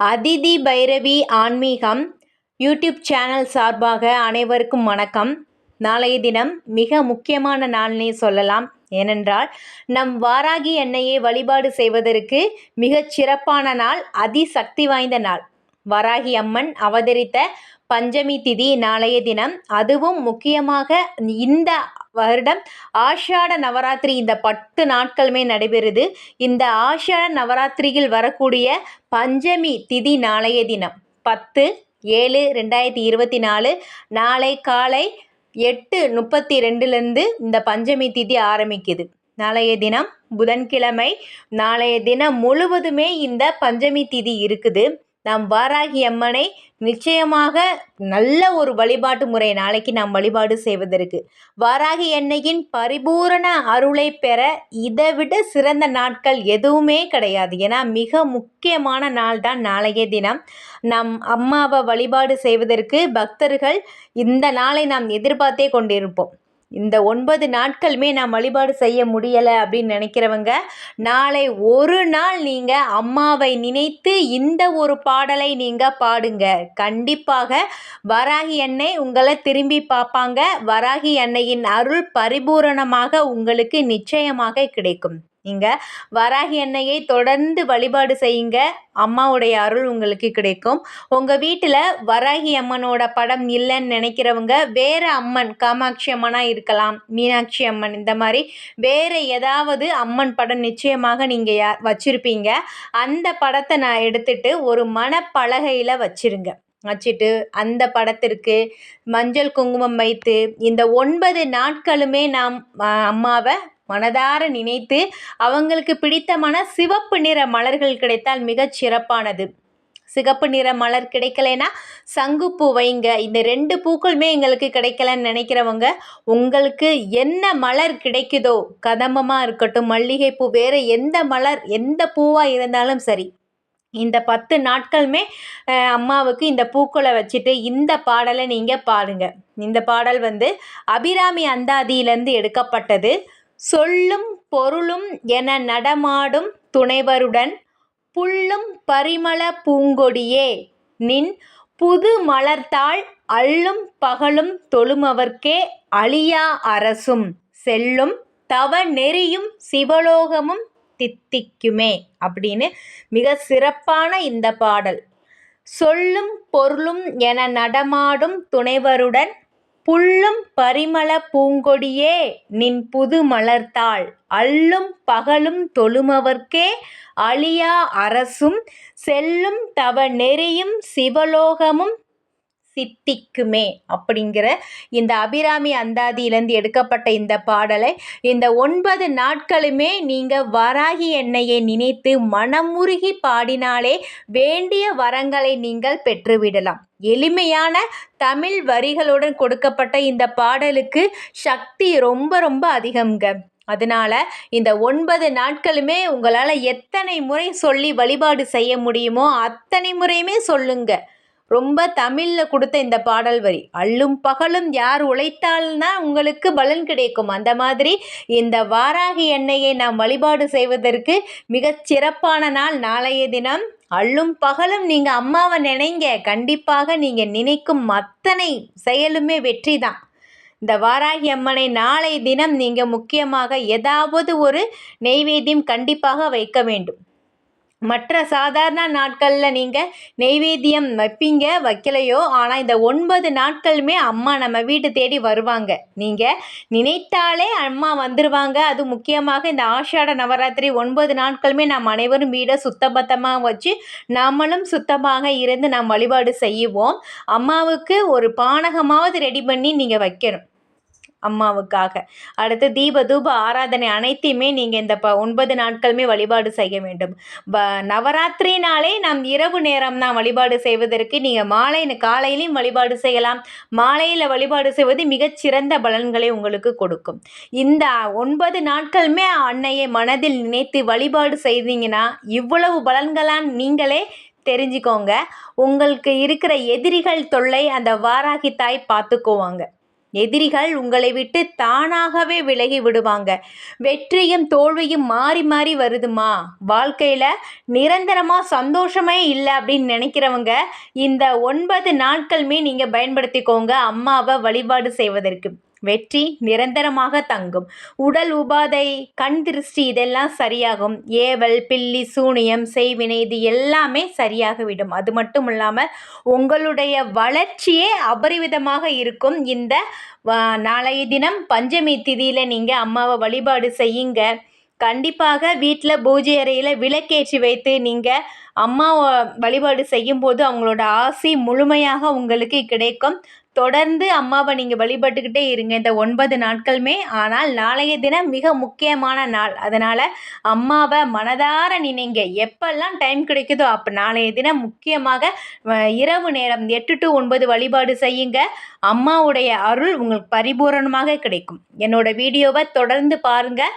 அதிதி பைரவி ஆன்மீகம் YouTube channel சார்பாக அனைவருக்கும் வணக்கம். நாளைய தினம் மிக முக்கியமான நாள்னே சொல்லலாம். ஏனென்றால் நம் வாராகி எண்ணெயை வழிபாடு செய்வதற்கு மிகச் சிறப்பான நாள் அதிசக்தி வாய்ந்த நாள். வராகி அம்மன் அவதரித்த பஞ்சமி திதி நாளைய தினம் அதுவும் முக்கியமாக இந்த வருடம் ஆஷாட நவராத்திரி இந்த பத்து நாட்களுமே நடைபெறுது. இந்த ஆஷாட நவராத்திரியில் வரக்கூடிய பஞ்சமி திதி நாளைய தினம். பத்து ஏழு ரெண்டாயிரத்தி இருபத்தி நாலு நாளை காலை எட்டு முப்பத்தி ரெண்டுலேருந்து இந்த பஞ்சமி திதி ஆரம்பிக்குது. நாளைய தினம் புதன்கிழமை நாளைய தினம் முழுவதுமே இந்த பஞ்சமி திதி இருக்குது. நாம் வாராகி அம்மனை நிச்சயமாக நல்ல ஒரு வழிபாட்டு முறை நாளைக்கு நாம் வழிபாடு செய்வதற்கு. வாராகி எண்ணெயின் பரிபூரண அருளை பெற இதை விட சிறந்த நாட்கள் எதுவுமே கிடையாது. ஏன்னா மிக முக்கியமான நாள் தான் நாளைய தினம். நம் அம்மாவை வழிபாடு செய்வதற்கு பக்தர்கள் இந்த நாளை நாம் எதிர்பார்த்தே கொண்டிருப்போம். இந்த ஒன்பது நாட்களுமே நான் வழிபாடு செய்ய முடியலை அப்படின்னு நினைக்கிறவங்க நாளை ஒரு நாள் நீங்கள் அம்மாவை நினைத்து இந்த ஒரு பாடலை நீங்கள் பாடுங்க. கண்டிப்பாக வராகி அன்னை உங்களை திரும்பி பார்ப்பாங்க. வராகி அன்னையின் அருள் பரிபூரணமாக உங்களுக்கு நிச்சயமாக கிடைக்கும். நீங்கள் வராகி எண்ணெயை தொடர்ந்து வழிபாடு செய்யுங்க. அம்மாவுடைய அருள் உங்களுக்கு கிடைக்கும். உங்கள் வீட்டில் வராகி அம்மனோட படம் இல்லைன்னு நினைக்கிறவங்க வேறு அம்மன் காமாட்சி அம்மனாக இருக்கலாம் மீனாட்சி அம்மன் இந்த மாதிரி வேறு ஏதாவது அம்மன் படம் நிச்சயமாக நீங்கள் யா வச்சுருப்பீங்க. அந்த படத்தை நான் எடுத்துகிட்டு ஒரு மனப்பலகையில் வச்சுருங்க. வச்சுட்டு அந்த படத்திற்கு மஞ்சள் குங்குமம் வைத்து இந்த ஒன்பது நாட்களுமே நாம் அம்மாவை மனதார நினைத்து அவங்களுக்கு பிடித்தமான சிவப்பு நிற மலர்கள் கிடைத்தால் மிகச் சிறப்பானது. சிகப்பு நிற மலர் கிடைக்கலைன்னா சங்குப்பூ வைங்க. இந்த ரெண்டு பூக்களுமே எங்களுக்கு கிடைக்கலன்னு நினைக்கிறவங்க உங்களுக்கு என்ன மலர் கிடைக்குதோ கதம்பமாக இருக்கட்டும் மல்லிகைப்பூ வேறு எந்த மலர் எந்த பூவாக இருந்தாலும் சரி இந்த பத்து நாட்களுமே அம்மாவுக்கு இந்த பூக்களை வச்சுட்டு இந்த பாடலை நீங்கள் பாருங்கள் இந்த பாடல் வந்து அபிராமி அந்தாதியிலேருந்து எடுக்கப்பட்டது. சொல்லும் பொருளும் என நடமாடும் துணைவருடன் புல்லும் பரிமள பூங்கொடியே நின் புது மலர்த்தாள் அள்ளும் பகலும் தொழுமவர்க்கே அழியா அரசும். செல்லும் தவ நெறியும் சிவலோகமும் தித்திக்குமே அப்படின்னு மிக சிறப்பான இந்த பாடல். சொல்லும் பொருளும் என நடமாடும் துணைவருடன் புல்லும் பரிமள பூங்கொடியே நின் புது மலர்த்தாள். அல்லும் பகலும் தொழுமவர்க்கே அழியா அரசும் செல்லும் தவ நெறியும் சிவலோகமும் சித்திக்குமே அப்படிங்கிற இந்த அபிராமி அந்தாதியிலேருந்து எடுக்கப்பட்ட இந்த பாடலை இந்த ஒன்பது நாட்களுமே நீங்கள் வராகி எண்ணெயை நினைத்து மனமுருகி பாடினாலே வேண்டிய வரங்களை நீங்கள் பெற்றுவிடலாம். எளிமையான தமிழ் வரிகளுடன் கொடுக்கப்பட்ட இந்த பாடலுக்கு சக்தி ரொம்ப ரொம்ப அதிகம்ங்க. அதனால் இந்த ஒன்பது நாட்களுமே உங்களால் எத்தனை முறை சொல்லி வழிபாடு செய்ய முடியுமோ அத்தனை முறையுமே சொல்லுங்கள் ரொம்ப தமிழில் கொடுத்த இந்த பாடல் வரி அள்ளும் பகலும் யார் உழைத்தால்னா உங்களுக்கு பலன் கிடைக்கும். அந்த மாதிரி இந்த வாராகி எண்ணெயை நாம் வழிபாடு செய்வதற்கு மிகச் சிறப்பான நாள் நாளைய தினம். அள்ளும் பகலும் நீங்கள் அம்மாவை நினைங்க கண்டிப்பாக நீங்கள் நினைக்கும் அத்தனை செயலுமே வெற்றி தான். இந்த வாராகி அம்மனை நாளை தினம் நீங்கள் முக்கியமாக ஏதாவது ஒரு நெய்வேத்தியம் கண்டிப்பாக வைக்க வேண்டும். மற்ற சாதாரண நாட்களில் நீங்கள் நெய்வேத்தியம் வைப்பீங்க வைக்கலையோ? ஆனால் இந்த ஒன்பது நாட்களுமே அம்மா நம்ம வீட்டு தேடி வருவாங்க. நீங்கள் நினைத்தாலே அம்மா வந்துடுவாங்க அது முக்கியமாக இந்த ஆஷாட நவராத்திரி ஒன்பது நாட்களுமே நாம் அனைவரும் வீடை சுத்தபத்தமாக வச்சு நாமளும் சுத்தமாக இருந்து நாம் வழிபாடு செய்வோம். அம்மாவுக்கு ஒரு பானகமாவது ரெடி பண்ணி நீங்கள் வைக்கணும். அம்மாவுக்காக. அடுத்து தீப தூப ஆராதனை அனைத்தையுமே நீங்கள் இந்த ப ஒன்பது நாட்களுமே வழிபாடு செய்ய வேண்டும். ப நவராத்திரினாலே நாம் இரவு நேரம் தான் வழிபாடு செய்வதற்கு. நீங்கள் மாலை காலையிலையும் வழிபாடு செய்யலாம். மாலையில் வழிபாடு செய்வது மிகச்சிறந்த பலன்களை உங்களுக்கு கொடுக்கும். இந்த ஒன்பது நாட்களுமே அன்னையை மனதில் நினைத்து வழிபாடு செய்தீங்கன்னா இவ்வளவு பலன்களான் நீங்களே தெரிஞ்சுக்கோங்க. உங்களுக்கு இருக்கிற எதிரிகள் தொல்லை அந்த வாராகி தாய் பார்த்துக்குவாங்க. எதிரிகள் உங்களை விட்டு தானாகவே விலகி விடுவாங்க. வெற்றியும் தோல்வியும் மாறி மாறி வருதுமா? வாழ்க்கையில் நிரந்தரமாக சந்தோஷமே இல்லை அப்படின்னு நினைக்கிறவங்க இந்த ஒன்பது நாட்களுமே நீங்கள் பயன்படுத்திக்கோங்க. அம்மாவை வழிபாடு செய்வதற்கு. வெற்றி நிரந்தரமாக தங்கும். உடல் உபாதை கண் திருஷ்டி இதெல்லாம் சரியாகும். ஏவல் பில்லி சூனியம் செய்வினை இது எல்லாமே சரியாகிவிடும் அது மட்டும் இல்லாமல் உங்களுடைய வளர்ச்சியே அபரிவிதமாக இருக்கும். இந்த நாளைய தினம் பஞ்சமி திதியில் நீங்கள் அம்மாவை வழிபாடு செய்யுங்க. கண்டிப்பாக வீட்டில் பூஜை அறையில் விளக்கேற்றி வைத்து நீங்கள் அம்மாவை வழிபாடு செய்யும்போது அவங்களோட ஆசை முழுமையாக உங்களுக்கு கிடைக்கும். தொடர்ந்து அம்மாவை நீங்கள் வழிபட்டுக்கிட்டே இருங்க. இந்த ஒன்பது நாட்களுமே ஆனால் நாளைய தினம் மிக முக்கியமான நாள். அதனால் அம்மாவை மனதார நினைங்க. எப்பெல்லாம் டைம் கிடைக்குதோ அப்போ நாளைய தினம் முக்கியமாக இரவு நேரம் எட்டு டு ஒன்பது வழிபாடு செய்யுங்க. அம்மாவுடைய அருள் உங்களுக்கு பரிபூரணமாக கிடைக்கும். என்னோட வீடியோவை தொடர்ந்து பாருங்கள்